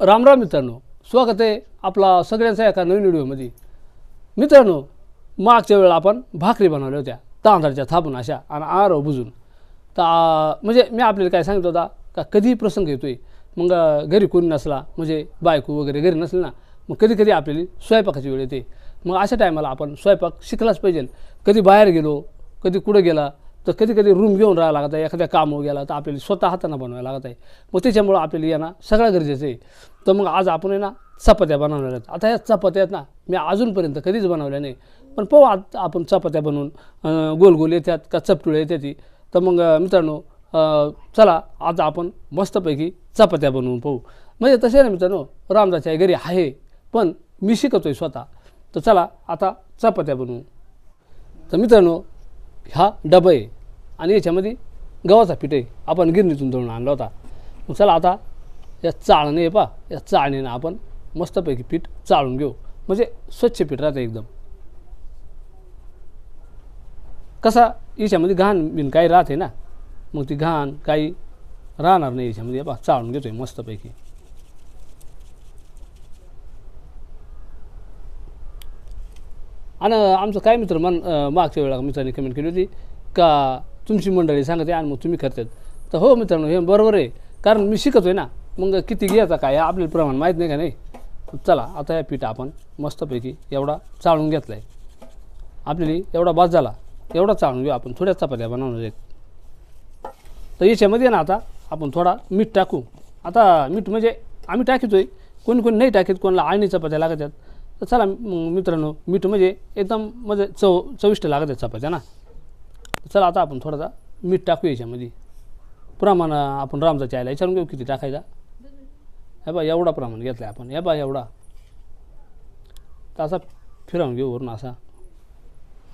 राम राम मित्रांनो स्वागत आहे आपला सगळ्यांचा एका नवीन व्हिडिओमध्ये. मित्रांनो मागच्या वेळेला आपण भाकरी बनवल्या होत्या तांदळाच्या थापून अशा आणि आरव बुजून. तर म्हणजे मी आपल्याला काय सांगितलं होता का कधी प्रसंग येतो आहे मग घरी कोणी नसला म्हणजे बायको वगैरे घरी नसली ना मग कधी कधी आपल्याला स्वयंपाकाची वेळ येते. मग अशा टायमाला आपण स्वयंपाक शिकलाच पाहिजे. कधी बाहेर गेलो कधी कुठं गेला तर कधी कधी रूम घेऊन राहावं लागत आहे एखाद्या कामं गेला तर आपल्याला स्वतः हाताना बनवायला लागत आहे. मग त्याच्यामुळं आपल्याला येणं सगळं गरजेचं आहे. तर मग आज आपण आहे ना चपात्या बनवणार आहेत. आता ह्या चपात्या आहेत ना मी अजूनपर्यंत कधीच बनवल्या नाही. पण पाहू आज आपण चपात्या बनवून गोल गोल येतात का चपटुळे येतात ती. तर मग मित्रांनो चला आज आपण मस्तपैकी चपात्या बनवून पाहू. म्हणजे तसे ना मित्रांनो रामदाच्या घरी आहे पण मी शिकतोय स्वतः. तर चला आता चपात्या बनवू. तर मित्रांनो हा डबा आहे. आणि याच्यामध्ये गव्हाचा पीठ आहे. आपण गिरणीतून दळून आणला होता. मग चला आता या चाळणे आहे पा या चाळणीनं आपण मस्तपैकी पीठ चाळून घेऊ. म्हणजे स्वच्छ पीठ राहतं एकदम. कसा याच्यामध्ये घाण बिन काही राहते ना मग ती घाण काही राहणार नाही याच्यामध्ये. पा चाळून घेतोय मस्तपैकी. आणि आमचं काय मित्र मन मागच्या वेळा मित्रांनी कमेंट केली होती का तुमची मंडळी सांगते आणि मग तुम्ही करतात. तर हो मित्रांनो हे बरोबर आहे. कारण मी शिकतोय ना मग किती घ्यायचा काय हे आपल्याला प्रमाण माहीत नाही का नाही? चला आता या पीठ आपण मस्तपैकी एवढा चाळून घेतला आहे आपल्याला एवढा बाज झाला एवढा चाळून घेऊ आपण. थोड्या चपात्या बनवणार आहेत. तर याच्यामध्ये ना आता आपण थोडा मीठ टाकू. आता मीठ म्हणजे आम्ही टाकतोय कोणी कोणी नाही टाकीत कोणाला आळणी चपात्या लागत आहेत तर चला मग मित्रांनो मीठ म्हणजे एकदम म्हणजे चव चविष्ट लागत आहेत चपात्या ना. चला आता आपण थोडासा मीठ टाकू याच्यामध्ये. प्रमाण आपण रामजाच्या आयला विचारून घेऊ किती टाकायचा. हे बा एवढा प्रमाण घेतला आपण. हे बा एवढा. तर असा फिरवून घेऊ वरून असा.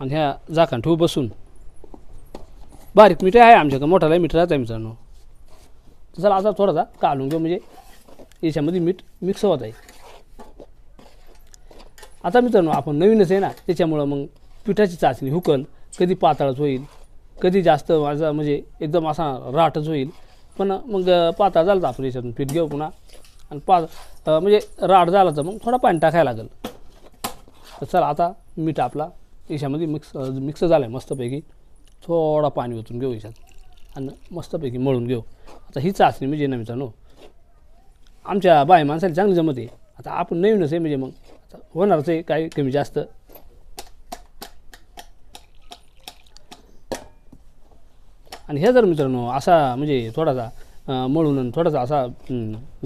आणि ह्या झाकण ठेवू बसून. बारीक मीठ आहे आमच्याकडे. मोठाला मीठ राहतं आहे मित्रांनो. तर चला आता थोडासा काढून घेऊ म्हणजे याच्यामध्ये मीठ मिक्स होत आहे. आता मित्रांनो आपण नवीनच आहे ना त्याच्यामुळं मग पिठाची चाचणी हुकल कधी पातळच होईल कधी जास्त माझा म्हणजे एकदम असा राटच होईल. पण मग पातळ झाला तर आपण याच्यातून पीठ घेऊ पुन्हा. आणि पात म्हणजे राट झाला तर मग थोडा पाणी टाकायला लागेल. तर चला आता मीठ आपला याच्यामध्ये मिक्स मिक्स झाला आहे मस्तपैकी. थोडा पाणी ओतून घेऊ याच्यात. आणि मस्तपैकी मळून घेऊ. आता ही चाचणी म्हणजे ना मित्रांनो आमच्या बाय माणसाला चांगली जमत. आहे आता आपण नवीनच आहे म्हणजे मग आता होणारच आहे काही कमी जास्त. आणि हे जर मित्रांनो असा म्हणजे थोडासा मळून आणि थोडासा असा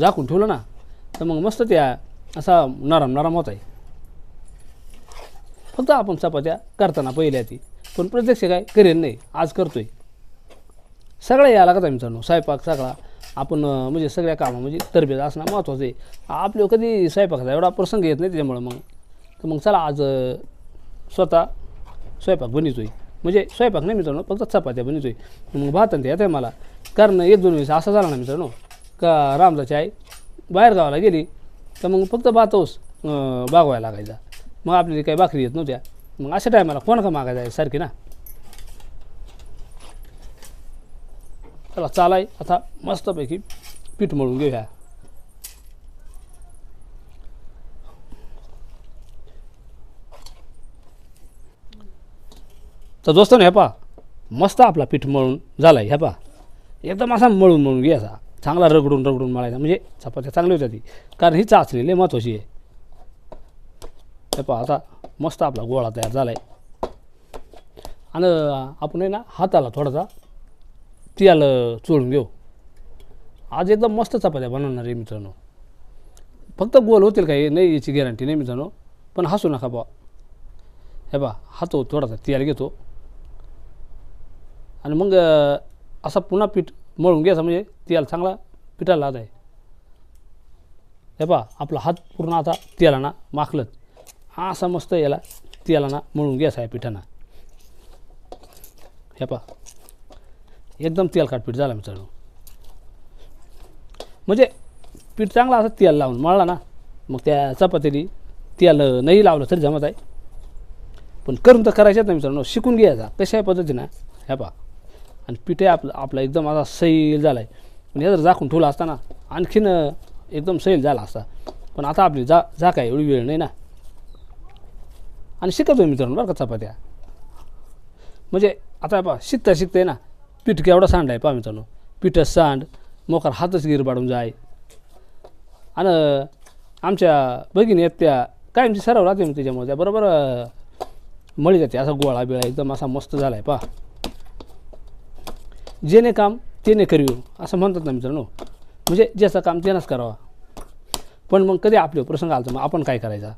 झाकून ठेवला ना तर मग मस्त त्या असा नरम नरम होत आहे. फक्त आपण चपात्या करताना पहिल्या ती पण प्रत्यक्ष काय करेल नाही आज करतोय. सगळ्या यायला लागत आहे मित्रांनो स्वयंपाक सगळा आपण म्हणजे सगळ्या कामं म्हणजे तरबेज असणं महत्त्वाचं आहे. आपलं कधी स्वयंपाकाचा एवढा प्रसंग येत नाही त्याच्यामुळं मग. तर मग चला आज स्वतः स्वयंपाक बनवतोय. म्हणजे स्वयंपाक नाही मित्रांनो फक्त चपात्या बनवतोय मग भात आणि ते येत आहे मला. कारण एक दोन वेळेस असा झाला ना मित्रांनो का रामदाची आई बाहेर गावाला गेली तर मग फक्त भातोस बागवायला लागायचा. मग आपल्याला काही भाकरी येत नव्हत्या. मग अशा टायमाला कोण का मागायचा आहे सारखी ना? चला चालाय. आता मस्तपैकी पीठ मळून घेऊया. तर दोस्तांनो हे पा मस्त आपला पीठ मळून झाला आहे ह्या पा एकदम असा मळून मळून घे असा. चांगला रगडून रगडून मळायचा. म्हणजे चपात्या चांगली होत्या ती. कारण ही चाचणी लय महत्त्वाची आहे. हे पहा आता मस्त आपला गोळा तयार झाला आहे आणि आपण आहे ना हाताला थोडासा तियाला चोळून घेऊ. आज एकदम मस्त चपात्या बनवणार आहे मित्रांनो. फक्त गोल होतील काही नाही याची गॅरंटी नाही मित्रांनो. पण हसू नका बा हे बा हातो थोडासा तियाला घेतो. आणि मग असा पुन्हा पीठ मळून घ्यायचा म्हणजे तेल चांगला पिठाला लाद आहे हे पा आपला हात पूर्ण आता तेलानं माखलत हा असा मस्त याला तेलानं मळून घ्यायचा आहे पिठाना. हे पा एकदम तेल पीठ झाला मित्रांनो. म्हणजे पीठ चांगला असं तेल लावून मळला ना मग त्या चपातीने तेल नाही लावलं तरी जमत आहे. पण करून तर करायच्याच ना मित्रांनो शिकून घ्यायचा कशा पद्धतीनं. ह्या पा आणि पिठे आपलं आपला एकदम असा सैल झाला आहे पण हे जर झाकून ठेवला असताना आणखीन एकदम सैल झाला असता. पण आता आपली जा झाक आहे एवढी वेळ नाही ना. आणि शिकतोय मित्रांनो बरं का चपात्या. म्हणजे आता पहा शिकता शिकताय ना पीठ केवढा सांड आहे पहा मित्रांनो. पीठ सांड मोकार हातच गिर पाडून जाय. आणि आमच्या भगिनी आहेत त्या कायमची सराव राहते मग त्याच्यामुळे त्या बरोबर मळी जाते. असा गोळा बिळा एकदम असा मस्त झाला आहे पहा. जेणे काम तेने करीव असं म्हणतात ना मित्रांनो. म्हणजे ज्याचं काम त्यानंच करावा. पण मग कधी आपले प्रसंग आला तर मग आपण काय करायचा?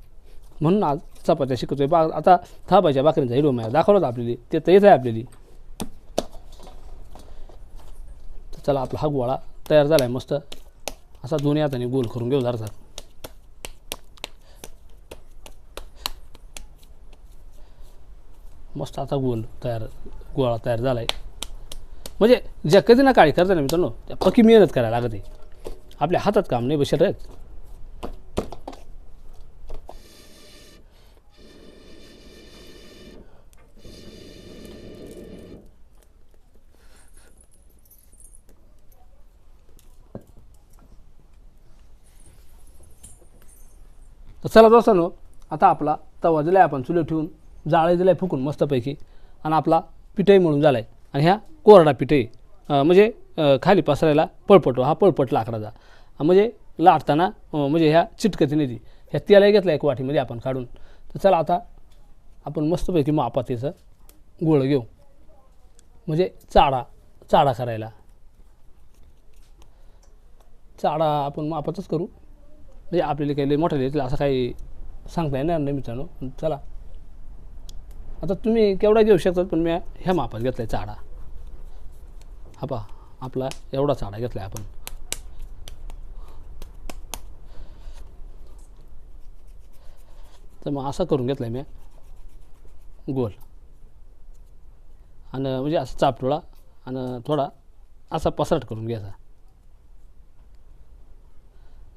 म्हणून आज चपात्या शिकतोय. बा आता थापायच्या बाकरींचा हिरो माझ्या दाखवलं आपल्याली. आपल्याला ते तर येत आहे आपल्याली. तर चला आपला हा गोळा तयार झाला आहे मस्त. असा दोन्ही हाताने गोल करून घेऊ जरा मस्त आता गोल तयार गोळा तयार झाला आहे म्हणजे ज्या कधी ना काळी करताना मित्रांनो त्या पक्की मेहनत करायला लागते. आपल्या हातात काम नाही बसेल आहेत. तर चला दोस्तांनो आता आपला तवा दिलाय आपण चुले ठेवून जाळे दिलाय फुकून मस्तपैकी आणि आपला पिठही म्हणून झालाय. आणि ह्या कोरडा पिठे म्हणजे खाली पसरायला पळपटो. हा पळपट लाकडाचा. म्हणजे लाटताना म्हणजे ह्या चिटकती नाही ती. ह्या तेलाही घेतला एक वाटीमध्ये आपण काढून. तर चला आता आपण मस्तपैकी मापात गोळ घेऊ. म्हणजे चाडा चाडा करायला. चाडा आपण मापातच करू. म्हणजे आपल्याला काही लई मोठा असं काही सांगता येणार नाही मित्रांनो. चला. आता तुम्ही केवढा घेऊ शकतात पण मी ह्या मापात घेतला आहे चाडा. हा पहा आपला एवढा चाडा घेतला आहे आपण. तर मग असा करून घेतला आहे मी. गोल. आणि म्हणजे असं चापटोळा आणि थोडा असा पसरट करून घ्यायचा.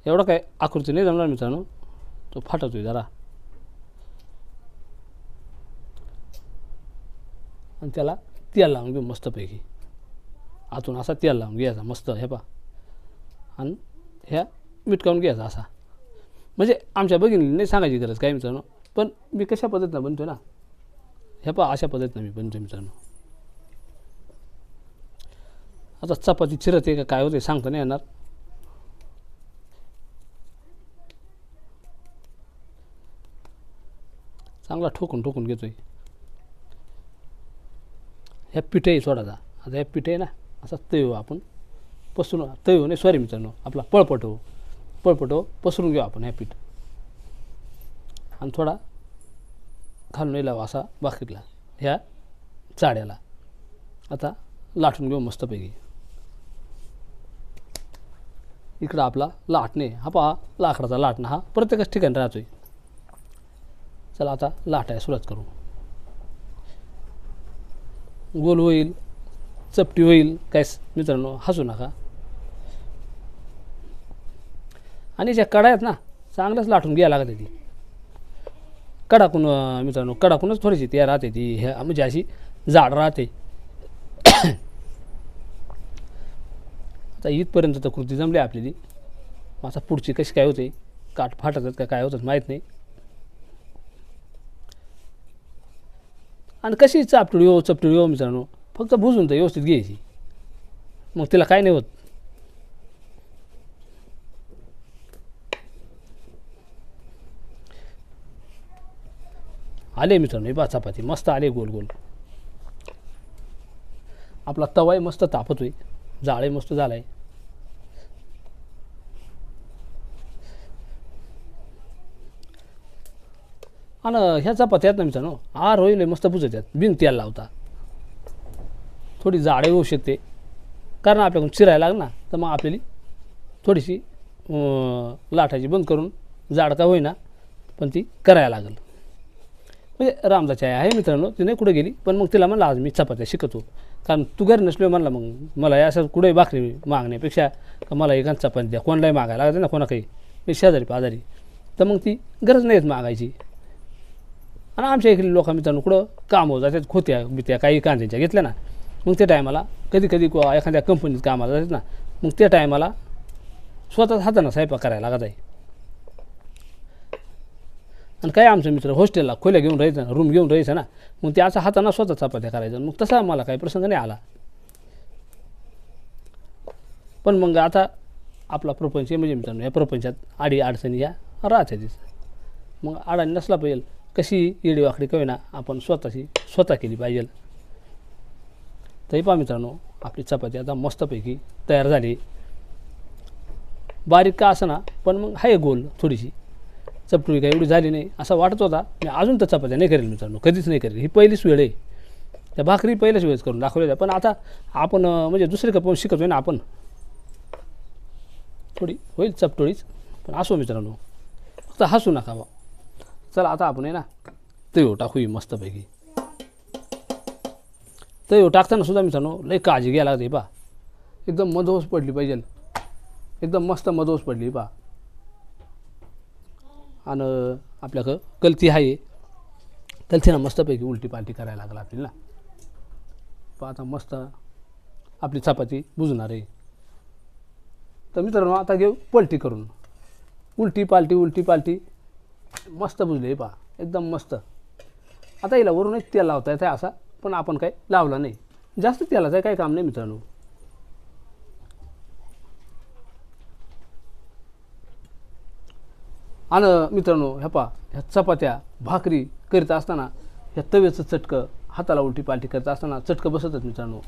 एवढं काय आकृती नाही जमणार मित्रांनो. तो फाटतोय जरा. आणि त्याला तेल लावून घेऊ मस्तपैकी. आतून असा तेल लावून घ्यायचा मस्त हे पा आणि ह्या मिटकावून घ्यायचा असा. म्हणजे आमच्या बघितली नाही सांगायची गरज काय मित्रांनो पण मी कशा पद्धतीनं बनतो ना हे पा अशा पद्धतीनं मी बनतो मित्रांनो. आता चपाती चिरते का काय होते सांगता नाही येणार. चांगला ठोकून ठोकून घेतोय. ह्या पिठे सोडायचा आता ह्या पिठे ना असा तय आपण पसरून तय नाही सॉरी मित्रांनो आपला पळपटो. पळपटो पसरून घेऊ आपण ह्या पीठ. आणि थोडा घालून लावा असा बाकीतला ह्या चाड्याला. आता लाटून घेऊ मस्तपैकी. इकडं आपला लाटणे हा पहा लाकडाचा लाटणं हा प्रत्येकच ठिकाणी राहतोय. चला आता लाटायला सुरुवात करू. गोल होईल चपटी होईल काय मित्रांनो हसू नका. आणि ज्या कडा आहेत ना चांगलंच लाटून घ्यायला लागते ती. कडाकून मित्रांनो कडाकूनच थोडीशी ती राहते ती. ह्या म्हणजे अशी जाड राहते. आता इथपर्यंत तर कृती जमली आपली ती. आता पुढची कशी काय होते? काठ फाटतात का काय होतात माहीत नाही. आणि कशी चापटुळी हो चपटुळी हो मित्रांनो फक्त बुजून तर व्यवस्थित घ्यायची. मग तिला काय नाही होत. आले मित्रांनो बा चपाती. मस्त आले गोल गोल. आपला तवाही मस्त तापतोय. जाळे मस्त झालाय. आणि ह्या चपात्या आहेत ना मित्रांनो. आर होईल मस्त बुजत आहेत. बिन तेल लावता. थोडी जाडे होऊ शकते कारण आपल्याकडून चिरायला लागणार तर मग आपल्याला थोडीशी लाटायची बंद करून जाड का होईना पण ती करायला लागेल. म्हणजे रामदाची आई आहे मित्रांनो ती नाही कुठे गेली पण मग तिला म्हणलं आज मी चपात्या शिकतो. कारण तू घरी नसलो म्हणलं मग मला या असं कुठेही भाकरी मागण्यापेक्षा का मला एखाद चपाती द्या. कोणालाही मागायला लागते ना कोणा काही मी शेजारी पाजारी. तर मग ती गरज नाहीच मागायची. आणि आमच्या इकडे लोक मित्रांनो कुठं कामं जातात खोत्या बित्या काही कांद्यांच्या घेतल्या ना. मग त्या टायमाला कधी कधी को- एखाद्या कंपनीत कामाला जातात ना. मग त्या टायमाला स्वतःच हातानं स्वयंपाक करायला लागत आहे. आणि काय आमचे मित्र हॉस्टेलला खोल्या घेऊन राहायचं रूम घेऊन राहायचं ना. मग ते असं हाताना स्वतः चपात्या करायचं. मग तसा मला काही प्रसंग नाही आला. पण मग आता आपला प्रपंच आहे म्हणजे मित्रांनो या प्रपंचात आडी अडचणी या राहतातच. मग आडा नसला पाहिजे. कशी येडी वाकडी आपण स्वतःची स्वतः केली पाहिजे. तरी पहा मित्रांनो आपली चपाती आता मस्तपैकी तयार झाली. बारीक का असं ना पण मग आहे गोल थोडीशी. चपटुळी काय एवढी झाली नाही असा वाटत होता. मी अजून तर चपात्या नाही करेल मित्रांनो कधीच नाही करेल. ही पहिलीच वेळ आहे. त्या भाकरी पहिल्याच वेळेस करून दाखवलेल्या पण आता आपण म्हणजे दुसरीकडे पण शिकतोय ना आपण. थोडी होईल चपटोळीच पण असो मित्रांनो फक्त हसू नका बा चला आता आपण आहे ना तयो टाकू ही मस्तपैकी. तयो टाकताना सुद्धा मित्रांनो लई काळजी घ्यायला लागते पा एकदम मधोस पडली पाहिजे. एकदम मस्त मधोस पडली पा आणि आपल्याकडं कलती आहे. कलतीनं मस्तपैकी उलटी पालटी करायला लागला आपल्याला पहा आता मस्त आपली चपाती बुजणार आहे. तर मित्रांनो आता घेऊ पलटी करून. उलटी पालटी उलटी पालटी. मस्त बुजले पहा. एकदम मस्त. आता हिला वरूनच तेल लावता येतं असा पण आपण काय लावला नाही. जास्त तेलाचं काही काम नाही मित्रांनो. आणि मित्रांनो ह्या पा ह्या चपात्या भाकरी करीत असताना ह्या तव्याचं चटकं हाताला उलटी पालटी करत असताना चटकं बसतच मित्रांनो.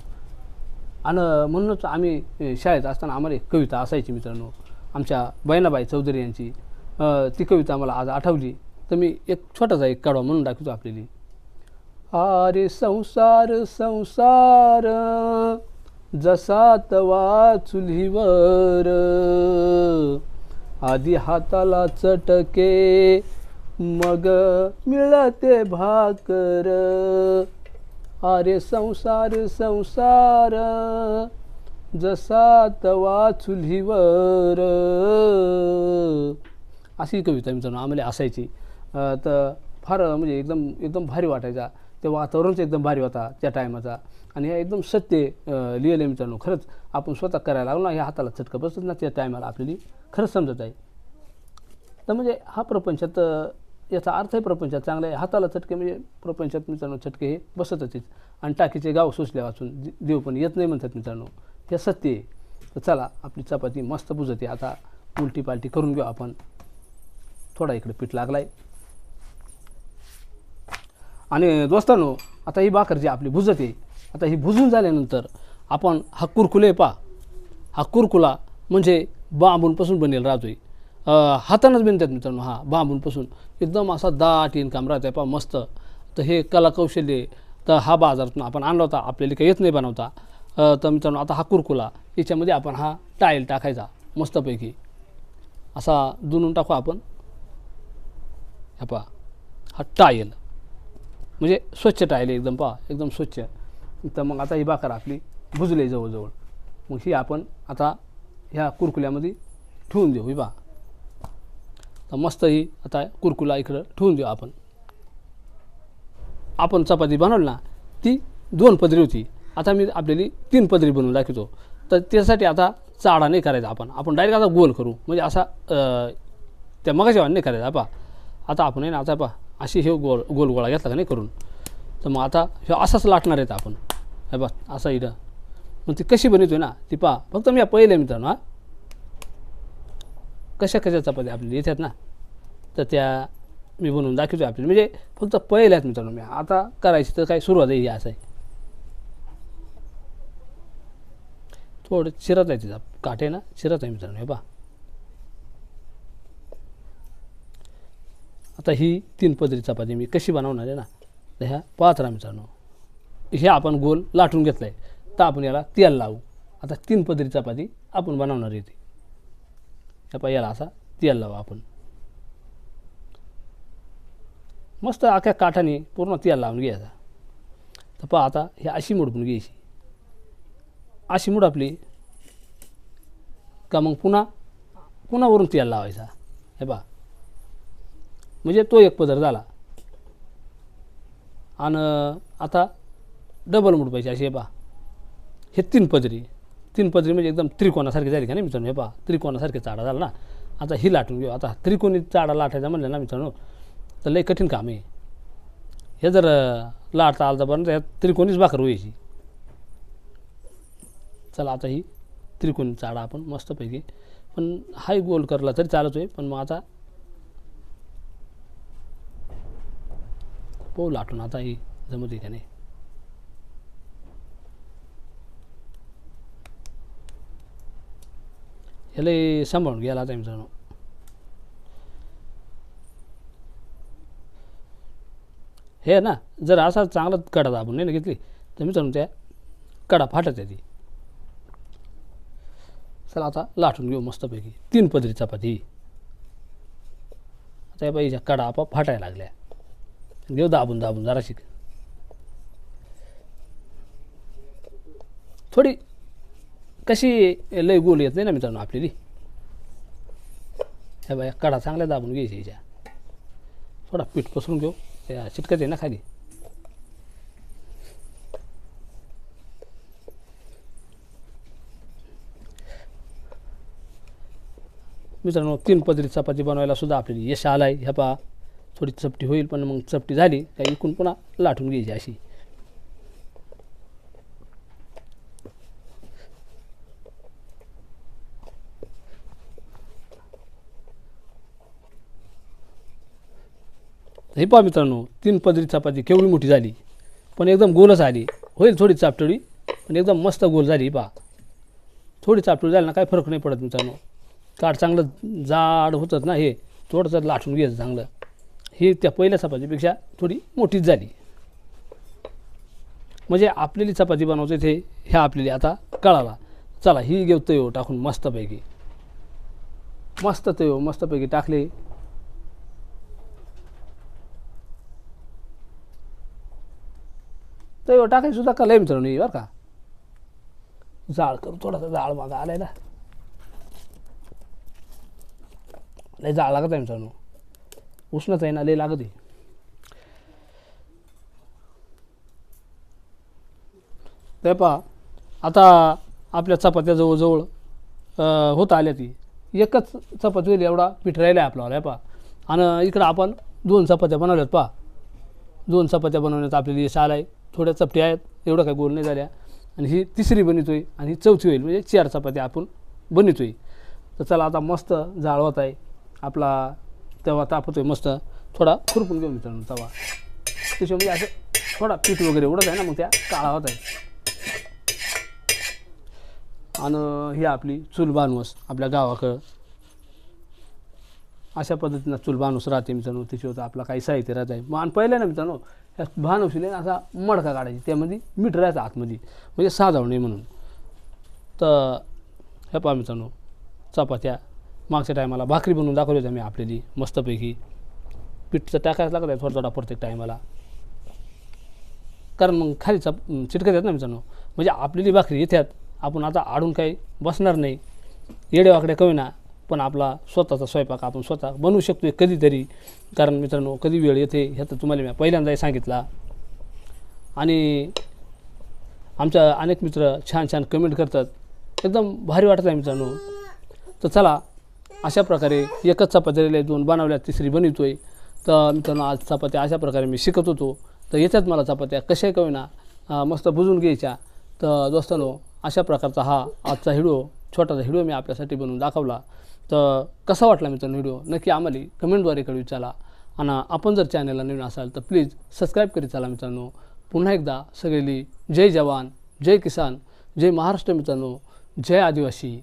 आणि म्हणूनच आम्ही शाळेत असताना आम्हाला एक कविता असायची मित्रांनो. आमच्या बहिणाबाई चौधरी यांची. ती कविता आम्हाला आज आठवली. तर मी एक छोटासा एक काढवा म्हणून दाखवतो आपल्याला. आरे संसार संसार जसा तवा चुलीवर आधी हाताला चटके मग मिळते भाकर. अरे संसार संसार जसा तवा चुलीवर अशी कविता मित्रांनो आम्हाला असायची. तर फार म्हणजे एकदम एकदम भारी वाटायचा. ते वातावरणच एकदम भारी होता त्या टायमाचा. आणि हे एकदम सत्य अं, लिहिलं आहे मित्रांनो. खरंच आपण स्वतः करायला लागलो ना ह्या हाताला चटकं बसत ना त्या टायमाला आपल्याला. खरंच समजत आहे. तर म्हणजे हा प्रपंचात याचा अर्थ आहे प्रपंचात चांगला आहे. हाताला चटके म्हणजे प्रपंचात मित्रांनो चटके हे बसतच आणि टाकीचे गाव सुचल्या वाचून दे- देव पण येत नाही म्हणतात मित्रांनो. हे सत्य आहे. तर चला आपली चपाती मस्त बुजते. आता उलटी पालटी करून घेऊ आपण. थोडा इकडे पीठ लागलाय. आणि दोस्तांनो आता ही भाकर जी आपली भुजते आता ही भुजून झाल्यानंतर आपण हा कुरकुले पा हा कुरकुला म्हणजे बांबूंपासून बनेल राहतोय. अं, हातानंच बनतात मित्रांनो हा बांबूंपासून एकदम असा दाट इनकाम राहत आहे पा मस्त. तर हे कलाकौशल्य तर हा बाजारातून आपण आणला होता आपल्याला काही येत नाही बनवता. तर मित्रांनो आता हा कुरकुला याच्यामध्ये आपण हा टाईल टाकायचा मस्तपैकी. असा दुनून टाकू आपण. ह्या पहा हा टायल म्हणजे स्वच्छ टायल एकदम पहा एकदम स्वच्छ. तर मग आता ही भाकर आपली भुजली जवळजवळ. मग ही आपण आता ह्या कुरकुल्यामध्ये ठेवून देऊ ही पहा. तर मस्त ही आता कुरकुला इकडं ठेवून देऊ आपण. आपण चपाती बनवली ना ती दोन पदरी होती. आता मी आपल्याली तीन पदरी बनवून दाखवतो. तर त्यासाठी आता चाडा नाही करायचा आपण. आपण डायरेक्ट आता गोल करू. म्हणजे असा त्या मगाच्या नाही करायचा पहा. आता आपण आहे ना आता पहा. अशी हे गोल गोल गोळा घेतला का नाही करून. तर मग आता हे असाच लाटणार आहेत आपण. हे बा असा इथं. मग ती कशी बनवतो ना ती पहा. फक्त मी पहिले मित्रांनो हा. कशा कशा चपात्या आपल्याला येतात ना तर त्या मी बनवून दाखवतो आपल्याला. म्हणजे फक्त पहिल्याच मित्रांनो मी. आता करायची तर काय सुरुवात आहे असं आहे. थोडं चिरत आहे तिचा काटे ना चिरत आहे मित्रांनो हे पहा. आता ही तीन पदरी चपाती मी कशी बनवणार आहे ना? तर ह्या पाच राहा मित्रांनो हे आपण गोल लाटून घेतलं आहे तर आपण याला तेल लावू. आता तीन पदरी चपाती आपण बनवणार आहे ती ह्या पहा याला असा तेल लावू आपण. मस्त अख्या काठाने पूर्ण तेल लावून घ्यायचा. तर पहा आता ही अशी मुडपून घ्यायची. अशी मुड आपली. का मग पुन्हा पुन्हा वरून तेल लावायचा. हे पहा. म्हणजे तो एक पदर झाला. आणि आता डबल मूड पाहिजे असे हे पहा. हे तीन पदरी. तीन पदरी म्हणजे एकदम त्रिकोणासारखी झाली का नाही मित्रांनो? हे पहा त्रिकोणासारखे चाडा झाला ना. आता ही लाटून घेऊ. आता त्रिकोणी चाडा लाटायचा म्हणलं ना मित्रांनो तर लई कठीण काम आहे. हे जर लाटता आलं तर बरं तर त्रिकोणीच भाकर व्हायची. चला आता ही त्रिकोणी चाडा आपण मस्तपैकी. पण हाही गोल करला तरी चालत आहे पण मग आता पाहू लाटून आता ही जमते का नाही ह्याला सांभाळून घ्यायला आता मित्रांनो हे ना जर असा चांगला कडा दाबून नाही ना घेतली तर मित्रांनो त्या कडा फाटत आहे ती। चला आता लाटून घेऊ मस्तपैकी तीन पदरी चपाती। आता या बाईच्या कडा आपोआप फाटायला लागल्या। घेऊ दाबून दाबून जरा शिक. थोडी कशी लय गोल येत नाही ना मित्रांनो आपली ह्या बाया कडा चांगल्या दाबून घ्यायची ह्याच्या थोडा पीठ पसरून घेऊ. त्या चिटकत आहे ना खाली. मित्रांनो तीन पदरी चपाती बनवायला सुद्धा आपल्याला यश आलं आहे ह्या पहा. थोडी चपटी होईल पण मग चपटी झाली का इकून पुन्हा लाटून घ्यायची अशी. हे पहा मित्रांनो तीन पदरी चपाती केवढी मोठी झाली. पण एकदम गोलच आली. होईल थोडी चापटळी पण एकदम मस्त गोल झाली पहा. थोडी चापटळी झाली ना काही फरक नाही पडत मित्रांनो. काठ चांगलं जाड होतंच ना हे. थोडंसं लाटून घ्यायचं चांगलं. ही त्या पहिल्या चपातीपेक्षा थोडी मोठीच झाली. म्हणजे आपलेली चपाती बनवते ते ह्या आपल्याला आता कळाला. चला ही घेऊ तयो टाकून मस्तपैकी. मस्त तयो मस्तपैकी टाकले. तयो टाकायची सुद्धा कला मित्रांनो बरं का. जाळ करू थोडासा जाळ मागा आलाय ना. लय जाळ लागत आहे मित्रांनो. उष्णच आहे ना लय लागत आहे. ते पहा आता आपल्या चपात्या जवळजवळ होत आल्या ती. एकच चपाती होईल एवढा पीठ राहिला आहे आपल्याला पहा. आणि इकडं आपण दोन चपात्या बनवल्यात पहा. दोन चपात्या बनवण्यात आपल्याला यश आलं आहे थोड्या चपट्या आहेत एवढं काही गोल नाही झाल्या. आणि ही तिसरी बनवतोय आणि ही चौथी होईल म्हणजे चार चपात्या आपण बनवतोय तर चला आता मस्त जाळवत आहे. आपला तवा तापतोय मस्त. थोडा खुरपून घेऊन मित्रांनो तवा. त्याच्यामध्ये म्हणजे असं थोडा पीठ वगैरे उडत आहे ना मग त्या काळा होत आहे. आणि ही आपली चूल बानवस आपल्या गावाकडं. अशा पद्धतीनं चूल बानूस राहते मित्रांनो त्याच्यावर आपला काही साहित्य राहत आहे मग आणि पहिल्या ना मित्रांनो ह्या भानवशीने असा मडका काढायची त्यामध्ये मीठ राहायचं आतमध्ये. म्हणजे साजावणे म्हणून. तर ह्या पहा मित्रांनो चपात्या. मागच्या टायमाला भाकरी बनवून दाखवली होती आम्ही आपल्याली मस्तपैकी. पीठचं टाकायचं लागत आहे थोडा थोडा प्रत्येक टायमाला. कारण मग खाली चप चिटकत येत ना मित्रांनो. म्हणजे आपलेली भाकरी येतात आपण आता आडून काही बसणार नाही. येडेवाकडे कमी ना पण आपला स्वतःचा स्वयंपाक आपण स्वतः बनवू शकतो कधीतरी. कारण मित्रांनो कधी वेळ येते ह्याचं तुम्हाला मी पहिल्यांदाही सांगितला. आणि आमच्या अनेक मित्र छान छान कमेंट करतात. एकदम भारी वाटत आहे मित्रांनो. तर चला अशा प्रकारे एकच चपाती दोन बनवल्या तिसरी बनवतोय. तर मित्रांनो आज चपात्या अशा प्रकारे मी शिकत होतो. तर येतात मला चपात्या कशा कविना होईना मस्त बुजून घ्यायच्या. तर दोस्तांनो अशा प्रकारचा हा आजचा व्हिडिओ छोटासा व्हिडिओ मी आपल्यासाठी बनवून दाखवला. तर कसा वाटला मित्रांनो व्हिडिओ? नक्की आम्हाला कमेंटद्वारे कळू विचारा आणि आपण जर चॅनलला नवीन असाल तर प्लीज सबस्क्राईब करीत चला मित्रांनो. पुन्हा एकदा सगळेली जय जवान जय किसान जय महाराष्ट्र मित्रांनो. जय आदिवासी.